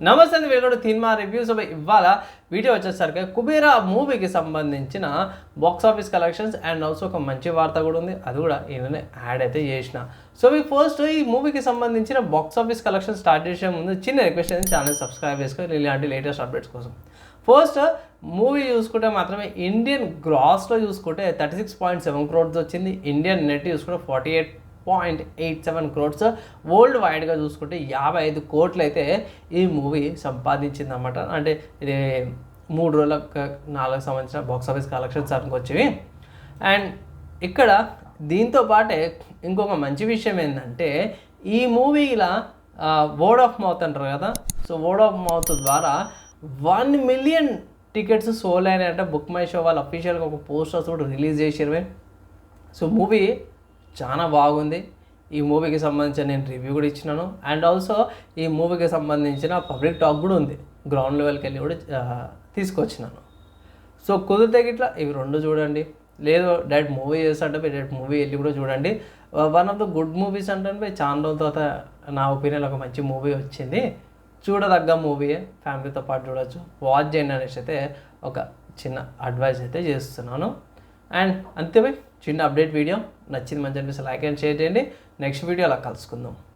నమస్తే అండి welcome cinema reviews ఇవాళ వీడియో వచ్చేసరికి కుబేరా మూవీకి సంబంధించిన box office collections and also ఒక మంచి వార్త కూడా ఉంది. అది కూడా ఈయననే యాడ్ అయితే చేసిన. సో మీ ఫస్ట్ ఈ మూవీకి సంబంధించిన బాక్స్ ఆఫీస్ కలెక్షన్ స్టార్ట్ చేసే ముందు చిన్న రిక్వెస్ట్ అయితే ఛానల్ సబ్స్క్రైబ్ చేసుకొని ఇలాంటి లేటెస్ట్ అప్డేట్స్ కోసం. ఫస్ట్ మూవీ చూసుకుంటే మాత్రమే ఇండియన్ గ్రాస్లో చూసుకుంటే thirty six point seven crores వచ్చింది. ఇండియన్ నెట్ చూసుకుంటే forty eight point eight seven crores world వైడ్గా చూసుకుంటే యాభై ఐదు కోట్లు అయితే ఈ మూవీ సంపాదించిందన్నమాట. అంటే ఇది మూడు రోజుల నాలుగు సంవత్సరాల బాక్స్ ఆఫీస్ కలెక్షన్స్ అనుకొచ్చేవి అండ్ ఇక్కడ దీంతో పాటే ఇంకొక మంచి విషయం ఏంటంటే ఈ మూవీలా వర్డ్ ఆఫ్ మౌత్ అంటారు కదా. సో వర్డ్ ఆఫ్ మౌత్ ద్వారా వన్ మిలియన్ టికెట్స్ సోల్ అయినాయంటే. బుక్ మై షో వాళ్ళు అఫీషియల్గా ఒక పోస్టర్స్ కూడా రిలీజ్ చేసిరవే సో మూవీ చాలా బాగుంది. ఈ మూవీకి సంబంధించిన నేను రివ్యూ కూడా ఇచ్చినాను. అండ్ ఆల్సో ఈ మూవీకి సంబంధించిన పబ్లిక్ టాక్ కూడా ఉంది. గ్రౌండ్ లెవెల్కి వెళ్ళి కూడా తీసుకొచ్చినాను. సో కుదిరితే గిట్లా ఇవి రెండు చూడండి. లేదు డైరెక్ట్ మూవీ చేస్తుంటే మీరు డైరెక్ట్ మూవీ వెళ్ళి కూడా చూడండి. One of the good movies అంటే చాలా రోజుల తర్వాత నా ఒపీనియన్ ఒక మంచి మూవీ వచ్చింది. చూడదగ్గ మూవీ ఫ్యామిలీతో పాటు చూడొచ్చు. వాచ్ చేయండి అనేసి అయితే ఒక చిన్న అడ్వైజ్ అయితే చేస్తున్నాను. అండ్ అంతే చిన్న అప్డేట్ వీడియో నచ్చింది మంచి అనిపిస్తే లైక్ అండ్ షేర్ చేయండి. నెక్స్ట్ వీడియో అలా కలుసుకుందాం.